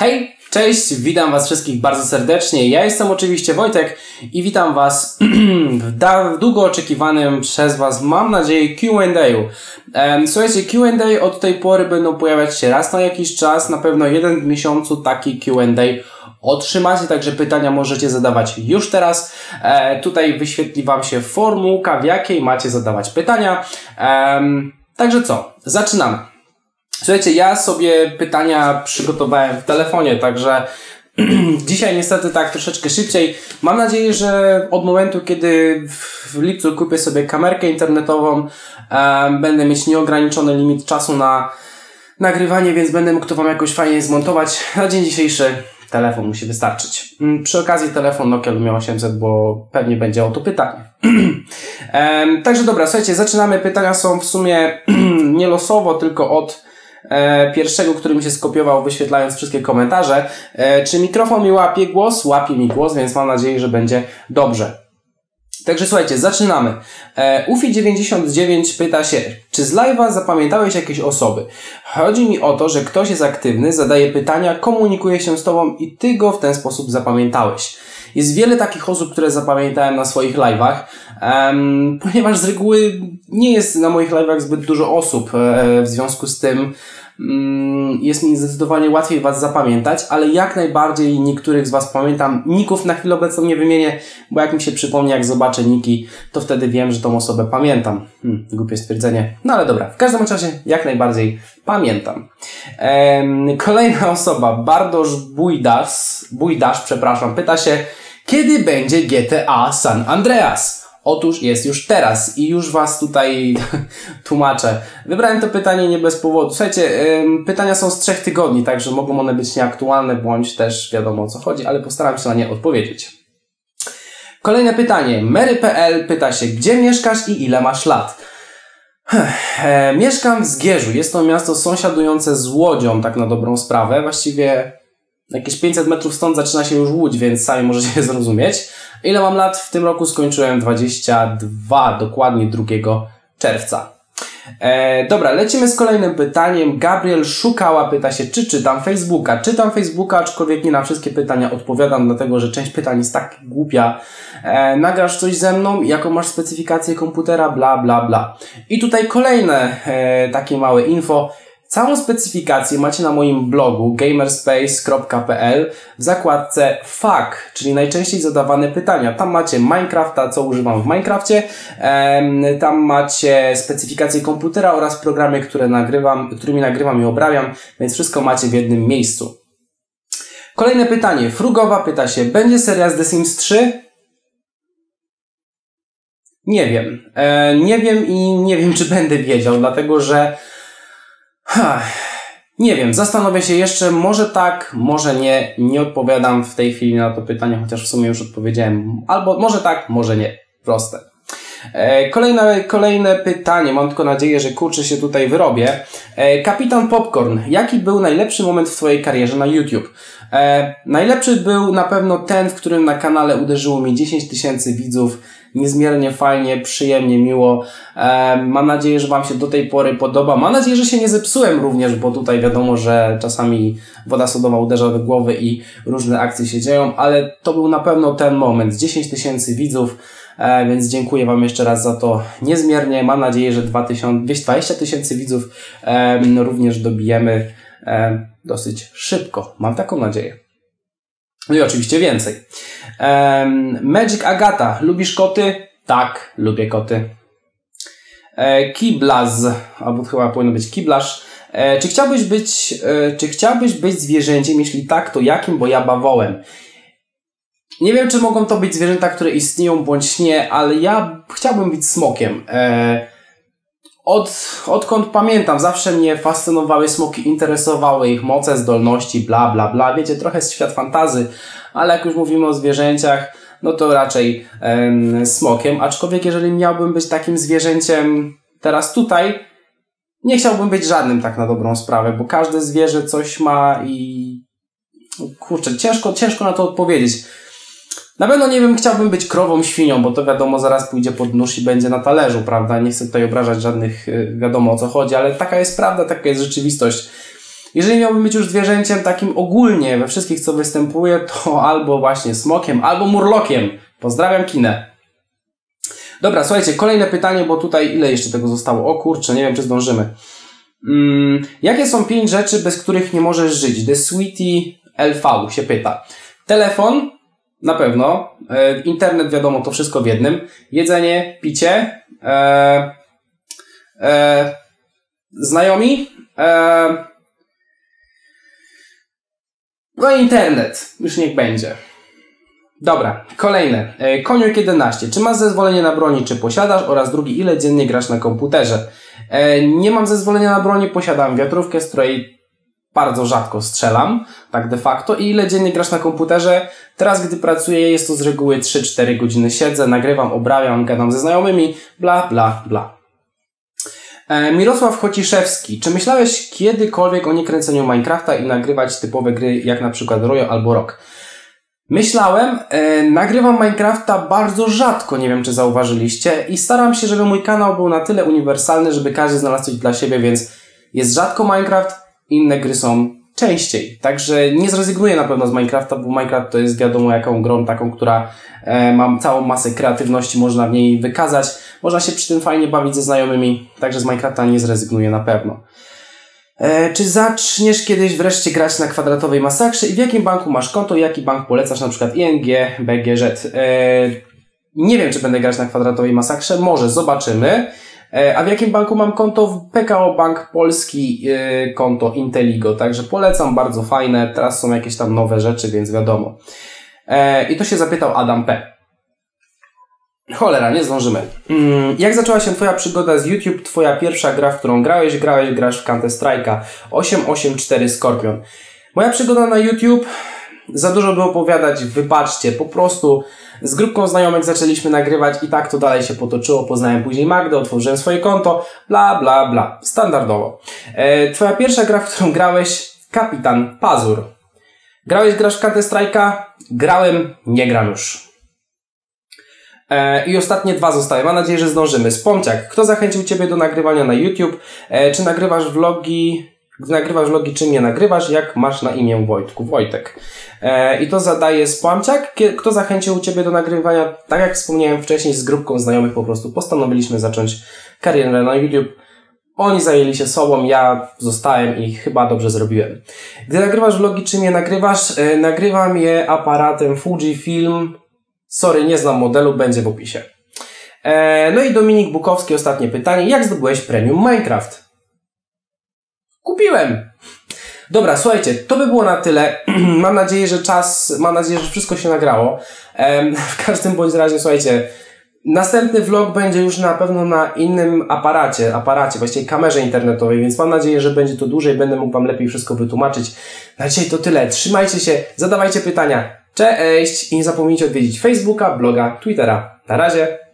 Hej, cześć, witam Was wszystkich bardzo serdecznie. Ja jestem oczywiście Wojtek i witam Was w, długo oczekiwanym przez Was, mam nadzieję, QA. Słuchajcie, QA od tej pory będą pojawiać się raz na jakiś czas, na pewno jeden w miesiącu taki QA otrzymacie, także pytania możecie zadawać już teraz. E, tutaj wyświetli Wam się formułka, w jakiej macie zadawać pytania. Także co, zaczynamy. Słuchajcie, ja sobie pytania przygotowałem w telefonie, także dzisiaj niestety tak troszeczkę szybciej. Mam nadzieję, że od momentu, kiedy w lipcu kupię sobie kamerkę internetową, e, będę mieć nieograniczony limit czasu na nagrywanie, więc będę mógł to Wam jakoś fajnie zmontować. Na dzień dzisiejszy telefon musi wystarczyć. Mm, przy okazji telefon Nokia Lumia 800, bo pewnie będzie o to pytanie. Także dobra, słuchajcie, zaczynamy. Pytania są w sumie nie losowo, tylko od e, pierwszego, który mi się skopiował, wyświetlając wszystkie komentarze. E, czy mikrofon mi łapie głos? Łapie mi głos, więc mam nadzieję, że będzie dobrze. Także słuchajcie, zaczynamy. E, Ufi99 pyta się, czy z live'a zapamiętałeś jakieś osoby? Chodzi mi o to, że ktoś jest aktywny, zadaje pytania, komunikuje się z Tobą i Ty go w ten sposób zapamiętałeś. Jest wiele takich osób, które zapamiętałem na swoich live'ach, um, ponieważ z reguły nie jest na moich live'ach zbyt dużo osób, e, w związku z tym jest mi zdecydowanie łatwiej Was zapamiętać, ale jak najbardziej niektórych z Was pamiętam. Ników na chwilę obecną nie wymienię, bo jak mi się przypomni, jak zobaczę niki, to wtedy wiem, że tą osobę pamiętam. Hmm, głupie stwierdzenie. No ale dobra, w każdym razie jak najbardziej pamiętam. Ehm, kolejna osoba, Bardosz Bujdas, Bujdasz, przepraszam, pyta się, kiedy będzie GTA San Andreas? Otóż jest już teraz i już Was tutaj tłumaczę. Wybrałem to pytanie nie bez powodu. Słuchajcie, pytania są z trzech tygodni, także mogą one być nieaktualne, bądź też wiadomo o co chodzi, ale postaram się na nie odpowiedzieć. Kolejne pytanie. Mary.pl pyta się, gdzie mieszkasz i ile masz lat? E, mieszkam w Zgierzu. Jest to miasto sąsiadujące z Łodzią, tak na dobrą sprawę. Właściwie jakieś 500 metrów stąd zaczyna się już Łódź, więc sami możecie zrozumieć. Ile mam lat? W tym roku skończyłem 22, dokładnie 2 czerwca. E, dobra, lecimy z kolejnym pytaniem. Gabriel Szukała pyta się, czy czytam Facebooka. Czytam Facebooka, aczkolwiek nie na wszystkie pytania odpowiadam, dlatego że część pytań jest tak głupia. E, nagrasz coś ze mną, jaką masz specyfikację komputera, bla, bla, bla. I tutaj kolejne e, takie małe info. Całą specyfikację macie na moim blogu gamerspace.pl w zakładce FAQ, czyli najczęściej zadawane pytania. Tam macie Minecrafta, co używam w Minecrafcie, tam macie specyfikację komputera oraz programy, które nagrywam, którymi nagrywam i obrabiam, więc wszystko macie w jednym miejscu. Kolejne pytanie. Frugowa pyta się, będzie seria z The Sims 3? Nie wiem. E, nie wiem i nie wiem, czy będę wiedział, dlatego że Ha, nie wiem, zastanowię się jeszcze, może tak, może nie. Nie odpowiadam w tej chwili na to pytanie, chociaż w sumie już odpowiedziałem. Albo może tak, może nie. Proste. E, kolejne, kolejne pytanie, mam tylko nadzieję, że kurczę się tutaj wyrobię. E, Kapitan Popcorn, jaki był najlepszy moment w Twojej karierze na YouTube? E, najlepszy był na pewno ten, w którym na kanale uderzyło mi 10 tysięcy widzów niezmiernie fajnie, przyjemnie, miło. Mam nadzieję, że Wam się do tej pory podoba. Mam nadzieję, że się nie zepsułem również, bo tutaj wiadomo, że czasami woda sodowa uderza do głowy i różne akcje się dzieją, ale to był na pewno ten moment. 10 tysięcy widzów, e, więc dziękuję Wam jeszcze raz za to niezmiernie. Mam nadzieję, że 20 tysięcy widzów również dobijemy dosyć szybko. Mam taką nadzieję. No i oczywiście więcej. Magic Agata. Lubisz koty? Tak, lubię koty. E, Kiblaz, albo chyba powinno być Kiblasz. E, czy chciałbyś być, e, czy chciałbyś być zwierzęciem? Jeśli tak, to jakim? Bo ja bawołem. Nie wiem, czy mogą to być zwierzęta, które istnieją bądź nie, ale ja chciałbym być smokiem. E, od, odkąd pamiętam, zawsze mnie fascynowały smoki, interesowały ich moce, zdolności, bla, bla, bla. Wiecie, trochę świat fantazy, ale jak już mówimy o zwierzęciach, no to raczej em, smokiem. Aczkolwiek, jeżeli miałbym być takim zwierzęciem teraz tutaj, nie chciałbym być żadnym tak na dobrą sprawę, bo każde zwierzę coś ma i kurczę, ciężko, ciężko na to odpowiedzieć. Na pewno nie wiem, chciałbym być krową, świnią, bo to wiadomo, zaraz pójdzie pod nóż i będzie na talerzu, prawda? Nie chcę tutaj obrażać żadnych, y, wiadomo o co chodzi, ale taka jest prawda, taka jest rzeczywistość. Jeżeli miałbym być już zwierzęciem takim ogólnie we wszystkich, co występuje, to albo właśnie smokiem, albo murlokiem. Pozdrawiam kinę. Dobra, słuchajcie, kolejne pytanie, bo tutaj ile jeszcze tego zostało? O kurczę, nie wiem, czy zdążymy. Mm, jakie są pięć rzeczy, bez których nie możesz żyć? The Sweetie LV się pyta. Telefon, na pewno. E, internet, wiadomo, to wszystko w jednym. Jedzenie, picie. E, e, znajomi. E, no i internet. Już niech będzie. Dobra, kolejne. E, Koniuk 11. Czy masz zezwolenie na broni, czy posiadasz? Oraz drugi, ile dziennie grasz na komputerze? E, nie mam zezwolenia na broni, posiadam wiatrówkę, z której bardzo rzadko strzelam, tak de facto. I ile dziennie grasz na komputerze? Teraz, gdy pracuję, jest to z reguły 3-4 godziny siedzę, nagrywam, obrabiam, gadam ze znajomymi, bla, bla, bla. E, Mirosław Chociszewski. Czy myślałeś kiedykolwiek o niekręceniu Minecrafta i nagrywać typowe gry, jak na przykład Royo albo Rock? Myślałem, e, nagrywam Minecrafta bardzo rzadko, nie wiem czy zauważyliście, i staram się, żeby mój kanał był na tyle uniwersalny, żeby każdy znalazł coś dla siebie, więc jest rzadko Minecraft, inne gry są częściej. Także nie zrezygnuję na pewno z Minecrafta, bo Minecraft to jest wiadomo jaką grą, taką, która e, mam całą masę kreatywności, można w niej wykazać, można się przy tym fajnie bawić ze znajomymi, także z Minecrafta nie zrezygnuję na pewno. E, czy zaczniesz kiedyś wreszcie grać na kwadratowej masakrze i w jakim banku masz konto i jaki bank polecasz, na przykład ING, BGŻ? E, nie wiem, czy będę grać na kwadratowej masakrze, może zobaczymy. E, a w jakim banku mam konto? W PKO Bank Polski, e, konto Inteligo, także polecam, bardzo fajne. Teraz są jakieś tam nowe rzeczy, więc wiadomo. E, I to się zapytał Adam P. Cholera, nie zdążymy. Mm, jak zaczęła się Twoja przygoda z YouTube? Twoja pierwsza gra, w którą grałeś? Grałeś, grasz w Counter Strike'a 884 Scorpion. Moja przygoda na YouTube, za dużo by opowiadać, wybaczcie, po prostu z grupką znajomych zaczęliśmy nagrywać i tak to dalej się potoczyło. Poznałem później Magdę, otworzyłem swoje konto, bla, bla, bla. Standardowo. E, twoja pierwsza gra, w którą grałeś? Kapitan Pazur. Grałeś, grasz w Counter Strike'a? Grałem, nie gram już. E, I ostatnie dwa zostały. Mam nadzieję, że zdążymy. Spomciak, kto zachęcił Ciebie do nagrywania na YouTube? E, czy nagrywasz vlogi? Nagrywasz vlogi, czym je nagrywasz? Jak masz na imię Wojtku? Wojtek. E, I to zadaje Spomciak. Kto zachęcił Ciebie do nagrywania? Tak jak wspomniałem wcześniej, z grupką znajomych po prostu postanowiliśmy zacząć karierę na YouTube. Oni zajęli się sobą, ja zostałem i chyba dobrze zrobiłem. Gdy nagrywasz vlogi, czym je nagrywasz? Nagrywam je aparatem Fujifilm Sorry, nie znam modelu, będzie w opisie. E, no i Dominik Bukowski, ostatnie pytanie. Jak zdobyłeś premium Minecraft? Kupiłem! Dobra, słuchajcie, to by było na tyle. mam nadzieję, że czas, mam nadzieję, że wszystko się nagrało. E, w każdym bądź razie, słuchajcie, Następny vlog będzie już na pewno na innym aparacie, aparacie, właściwie kamerze internetowej, więc mam nadzieję, że będzie to dłużej, będę mógł Wam lepiej wszystko wytłumaczyć. Na dzisiaj to tyle. Trzymajcie się, zadawajcie pytania. Cześć i nie zapomnijcie odwiedzić Facebooka, bloga, Twittera. Na razie.